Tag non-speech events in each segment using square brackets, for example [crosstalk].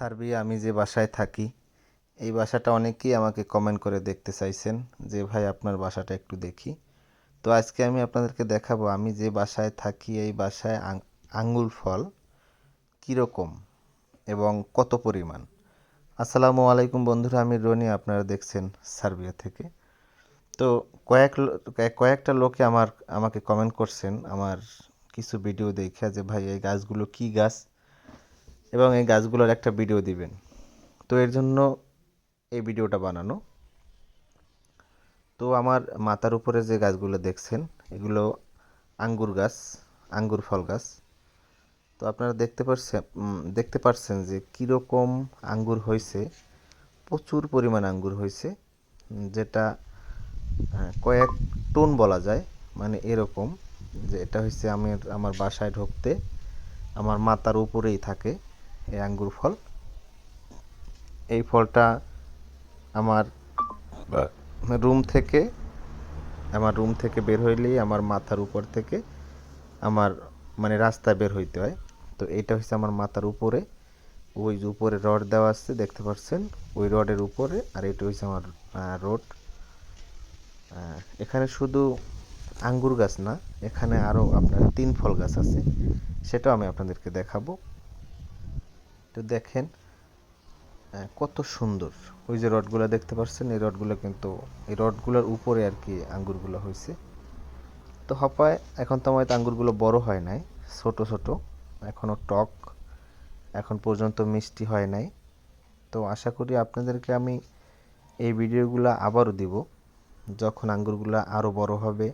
Serbia আমি যে বাসায় থাকি, এই বাসাটা অনেকেই আমাকে কমেন্ট করে দেখতে চাইছেন যে, ভাই, আপনার বাসাটা একটু দেখি। তো আজকে আমি আপনাদেরকে দেখাবো, আমি যে বাসায় থাকি, এই বাসায় আং- আঙ্গুর ফল কীরকম এবং কত পরিমাণ? আসসালামু আলাইকুম বন্ধুরা, আমি রনি, আপনারা দেখছেন সার্বিয়া থেকে। তো কয়েক- কয়েকটা লোকে আমার, আমাকে কমেন্ট করছেন, আমার কিছু ভিডিও দেখে যে, ভাই, এই গাছগুলো কি গাছ? এবং এই গাছগুলোর একটা ভিডিও দিবেন। তো এর জন্য এই ভিডিওটা বানানো। তো আমার মাথার উপরে যে গাছগুলো দেখছেন, এগুলো আঙ্গুর গাছ, আঙ্গুর ফল গাছ। তো আপনারা দেখতে পারছেন দেখতে পারছেন যে কীরকম আঙ্গুর হয়েছে, প্রচুর পরিমাণ আঙ্গুর হয়েছে, যেটা কয়েক টন বলা যায় মানে এরকম যে এটা হচ্ছে আমার আমার বাসায় ঢুকতে, আমার মাথার উপরেই থাকে। এই আঙ্গুর ফল। এই ফলটা আমার রুম থেকে, আমার রুম থেকে বের হইলেই আমার মাথার উপর থেকে আমার মানে রাস্তায় বের হইতে হয়। তো এটা হচ্ছে আমার মাথার উপরে। ওই যে উপরে রড দেওয়া আছে, দেখতে পাচ্ছেন? ওই রডের উপরে, আর এটা হচ্ছে আমার রোড। এখানে শুধু আঙ্গুর গাছ না, এখানে আরও আপনার তিন ফল গাছ আছে। সেটাও আমি আপনাদেরকে দেখাবো। তো দেখেন কত সুন্দর। ওই যে রডগুলো দেখতে পাচ্ছেন, এই রডগুলো কিন্তু, এই রডগুলোর উপরে আর কি আঙ্গুরগুলো হয়েছে তো হপায়, এখন তো আমার আঙ্গুরগুলো বড় হয় নাই, ছোট ছোট এখনও টক, এখন পর্যন্ত মিষ্টি হয় নাই। তো আশা করি আপনাদেরকে আমি এই ভিডিওগুলো আবারও দিব, যখন আঙ্গুরগুলো আরও বড় হবে,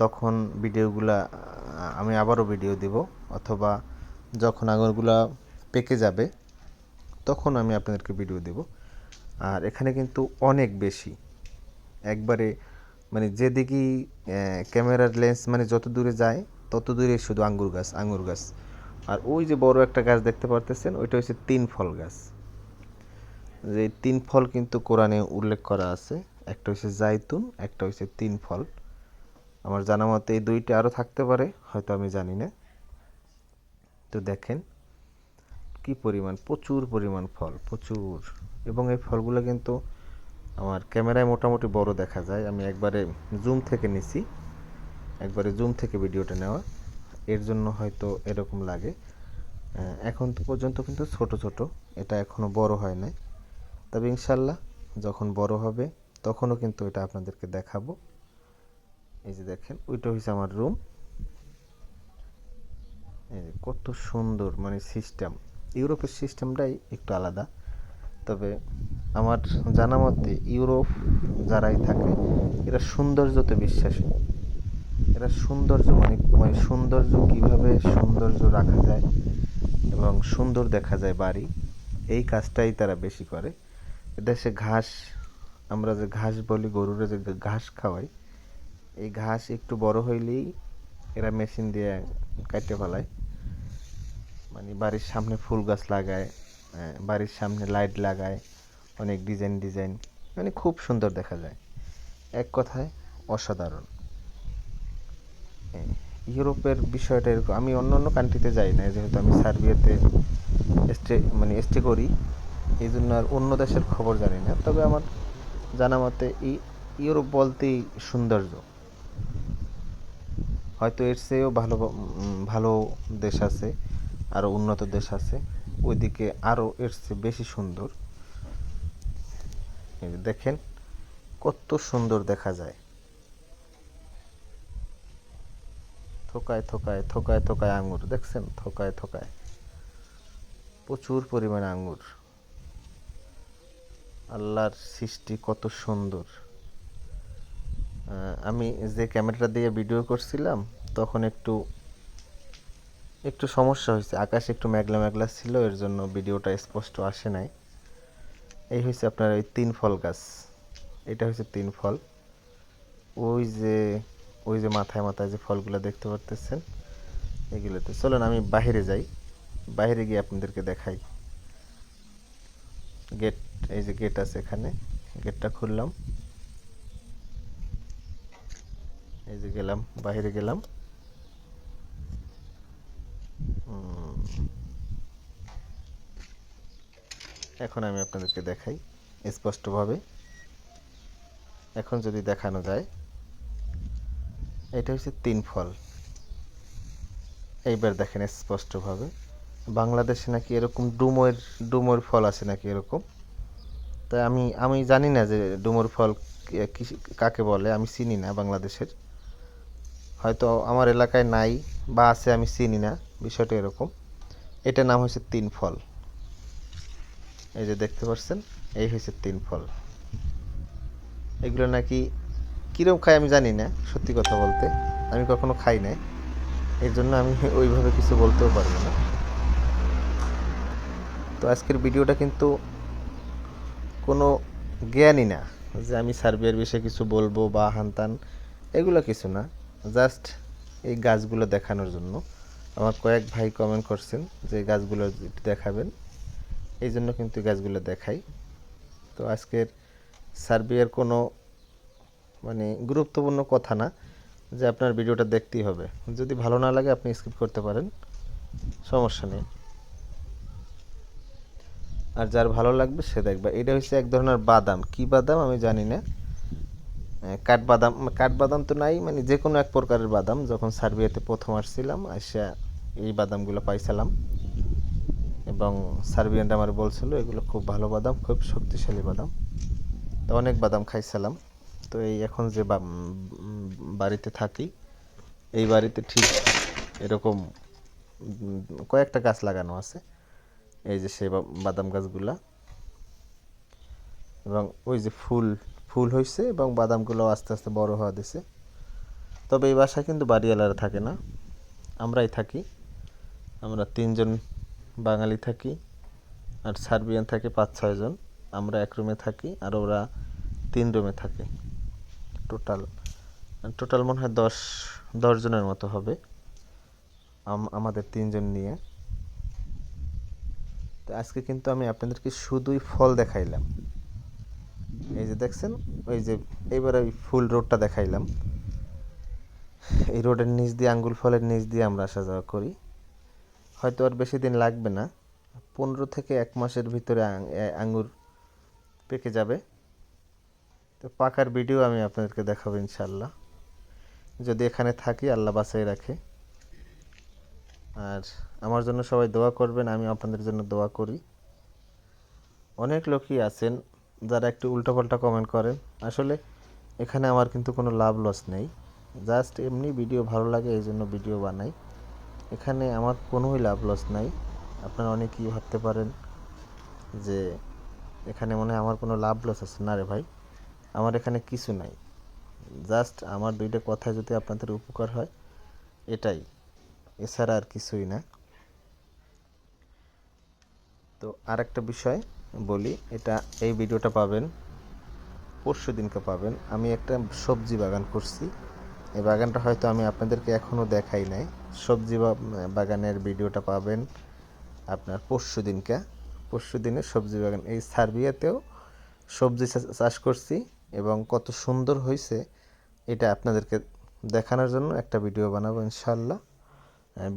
তখন ভিডিওগুলা আমি আবারও ভিডিও দিব, অথবা যখন আঙুরগুলা পেকে যাবে, তখন আমি আপনাদেরকে ভিডিও দেব। আর এখানে কিন্তু অনেক বেশি। একবারে মানে যেদিকেই ক্যামেরার লেন্স মানে যত দূরে যায়, তত দূরে শুধু আঙ্গুর গাছ আঙ্গুর গাছ। আর ওই যে বড় একটা গাছ দেখতে পারতেছেন, ওইটা হচ্ছে তিন ফল গাছ। যে তিন ফল কিন্তু কোরআনে উল্লেখ করা আছে। একটা হচ্ছে জাইতুন, একটা হচ্ছে তিন ফল। আমার জানা মতে এই দুইটা আরও থাকতে পারে, হয়তো আমি জানি না। তো দেখেন কি পরিমাণ? প্রচুর পরিমাণ ফল, প্রচুর। এবং এই ফলগুলো কিন্তু আমার ক্যামেরায় মোটামুটি বড় দেখা যায়। আমি একবারে জুম থেকে নিছি। একবারে জুম থেকে ভিডিওটা নেওয়া। এর জন্য হয়তো এরকম লাগে। এখন পর্যন্ত কিন্তু ছোট ছোট। এটা এখনও বড় হয় নাই। তবে ইনশাল্লাহ যখন বড় হবে, তখনও কিন্তু এটা আপনাদেরকে দেখাবো। এই যে দেখেন, ওইটা হচ্ছে আমার রুম এই যে কত সুন্দর মানে সিস্টেম ইউরোপের সিস্টেমটাই একটু আলাদা। তবে আমার জানা মতে ইউরোপ যারাই থাকে, এরা সৌন্দর্যতে বিশ্বাসী। এরা সৌন্দর্য মানে মানে সৌন্দর্য কীভাবে সৌন্দর্য রাখা যায় এবং সুন্দর দেখা যায় বাড়ি, এই কাজটাই তারা বেশি করে। দেশে ঘাস, আমরা যে ঘাস বলি, গরুরা যে ঘাস খাওয়াই এই ঘাস একটু বড় হইলেই এরা মেশিন দিয়ে কাটতে ফেলায়। মানে বাড়ির সামনে ফুল গাছ লাগায় আহ, বাড়ির সামনে লাইট লাগায় অনেক ডিজাইন ডিজাইন মানে খুব সুন্দর দেখা যায়। এক কথায় অসাধারণ। ইউরোপের বিষয়টা এরকম আমি অন্য অন্য কান্ট্রিতে যাই না যেহেতু আমি সার্বিয়াতে স্টে মানে স্টে করি এই জন্য আর অন্য দেশের খবর জানি না তবে আমার জানা মতে ইউরোপ বলতেই সৌন্দর্য। হয়তো এর চেয়েও ভালো ভালো দেশ আছে আরও উন্নত দেশ আছে, ওইদিকে আরও এর চেয়ে বেশি সুন্দর। দেখেন, কত সুন্দর দেখা যায়। থোকায় থোকায় থোকায় থোকায় আঙুর দেখছেন? থোকায় থোকায়। প্রচুর পরিমাণে আঙুর আল্লাহর সৃষ্টি কত সুন্দর। আমি যে ক্যামেরাটা দিয়ে ভিডিও করছিলাম, তখন একটু একটু সমস্যা হয়েছে। আকাশ একটু মেঘলা মেঘলা ছিল, এর জন্য ভিডিওটা স্পষ্ট আসে নাই। এই হয়েছে আপনার ওই তিন ফল গাছ। এটা হচ্ছে তিন ফল। ওই যে ওই যে মাথায় মাথায় যে ফলগুলো দেখতে পারতেছেন, এগুলোতে। চলুন, আমি বাইরে যাই। বাইরে গিয়ে আপনাদেরকে দেখাই। গেট, এই যে গেট আছে এখানে। গেটটা খুললাম। এই যে গেলাম, বাইরে গেলাম। এখন আমি আপনাদেরকে দেখাই, স্পষ্টভাবে। এখন যদি দেখানো যায়, এটা হচ্ছে তিন ফল। এইবার দেখেন স্পষ্টভাবে। বাংলাদেশে নাকি এরকম ডুমোর ডুমোর ফল আছে নাকি এরকম? তাই আমি আমি জানি না যে ডুমুর ফল কাকে বলে, আমি চিনি না বাংলাদেশের। হয়তো আমার এলাকায় নাই বা আছে, আমি চিনি না, বিষয়টা এরকম। এটার নাম হচ্ছে তিন ফল। এই যে দেখতে পাচ্ছেন, এই হচ্ছে তিন ফল। এগুলো নাকি কীরকম খাই আমি জানি না, সত্যি কথা বলতে। আমি কখনো খাই নাই। এর জন্য আমি [laughs] ওইভাবে কিছু বলতেও পারব না। তো আজকের ভিডিওটা কিন্তু কোনো জ্ঞানই না যে আমি সার্বিয়ার বিষয়ে কিছু বলব বা হানতান এগুলো কিছু না। জাস্ট এই গাছগুলো দেখানোর জন্য। আমার কয়েক ভাই কমেন্ট করছেন যে গাছগুলো দেখাবেন। এই জন্য কিন্তু গাছগুলো দেখাই। তো আজকের সার্বিয়ার কোনো মানে গুরুত্বপূর্ণ কথা না, যে আপনার ভিডিওটা দেখতেই হবে। যদি ভালো না লাগে, আপনি স্কিপ করতে পারেন। সমস্যা নেই। আর যার ভালো লাগবে, সে দেখবে। এটা হচ্ছে এক ধরনের বাদাম। কি বাদাম? আমি জানি না। কাঠবাদাম। কাঠবাদাম তো নাই মানে যে কোনো এক প্রকারের বাদাম। যখন সার্বিয়াতে প্রথম আসছিলাম আসা এই বাদামগুলো পাইছিলাম। এবং সার্বিয়ানরা আমার বলছিল, এগুলো খুব ভালো বাদাম, খুব শক্তিশালী বাদাম। তো অনেক বাদাম খাইছিলাম। তো এই এখন যে বাড়িতে থাকি, এই বাড়িতে ঠিক এরকম কয়েকটা গাছ লাগানো আছে। এই যে সেই বাদাম গাছগুলা। এবং ওই যে ফুল ফুল হয়েছে এবং বাদামগুলো আস্তে আস্তে বড় হওয়া দিছে। তবে এই বাসায় কিন্তু বাড়িওয়ালারা থাকে না। আমরাই থাকি। আমরা তিনজন বাঙালি থাকি আর সার্বিয়ান থাকে পাঁচ ছয়জন আমরা এক রুমে থাকি আর ওরা তিন রুমে থাকে টোটাল টোটাল মনে হয় দশ দশজনের মতো হবে আমাদের তিনজন নিয়ে। তো আজকে কিন্তু আমি আপনাদেরকে শুধুই ফল দেখাইলাম। এই যে দেখছেন, ওই যে এবার ওই ফুল রোডটা দেখাইলাম। এই রোডের নিচ দিয়ে, আঙ্গুল ফলের নিচ দিয়ে আমরা আসা যাওয়া করি। হয়তো আর বেশি দিন লাগবে না। পনেরো থেকে এক মাসের ভিতরে আঙুর পেকে যাবে। তো পাকার ভিডিও আমি আপনাদেরকে দেখাবো ইনশাল্লাহ যদি এখানে থাকি, আল্লাহ বাঁচাই রাখে। আর আমার জন্য সবাই দোয়া করবেন আমি আপনাদের জন্য দোয়া করি। অনেক লোকই আছেন যারা একটু উল্টোপাল্টা কমেন্ট করেন। আসলে এখানে আমার কিন্তু কোনো লাভ লস নেই। জাস্ট এমনি ভিডিও ভালো লাগে এই জন্য ভিডিও বানাই। এখানে আমার কোনোই লাভ লস নাই। আপনারা অনেকেই ভাবতে পারেন যে এখানে মনে হয় আমার কোনো লাভ লস আছে। না রে ভাই, আমার এখানে কিছু নাই। জাস্ট আমার দুইটা কথায় যদি আপনাদের উপকার হয়, এটাই। এছাড়া আর কিছুই না। তো আর একটা বিষয় বলি, এটা এই ভিডিওটা পাবেন পরশু দিনকে পাবেন। আমি একটা সবজি বাগান করছি। এই বাগানটা হয়তো আমি আপনাদেরকে এখনও দেখাই নাই। সবজি বাগানের ভিডিওটা পাবেন আপনার পরশু দিনকে। পরশু দিনে সবজি বাগান, এই সার্বিয়াতেও সবজি চাষ করছি এবং কত সুন্দর হয়েছে এটা আপনাদেরকে দেখানোর জন্য একটা ভিডিও বানাবো ইনশাল্লাহ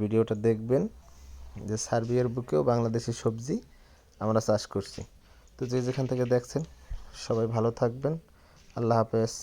ভিডিওটা দেখবেন যে সার্বিয়ার বুকেও বাংলাদেশি সবজি আমরা চাষ করছি। তো যে যেখান থেকে দেখছেন সবাই ভালো থাকবেন। আল্লাহ হাফেজ।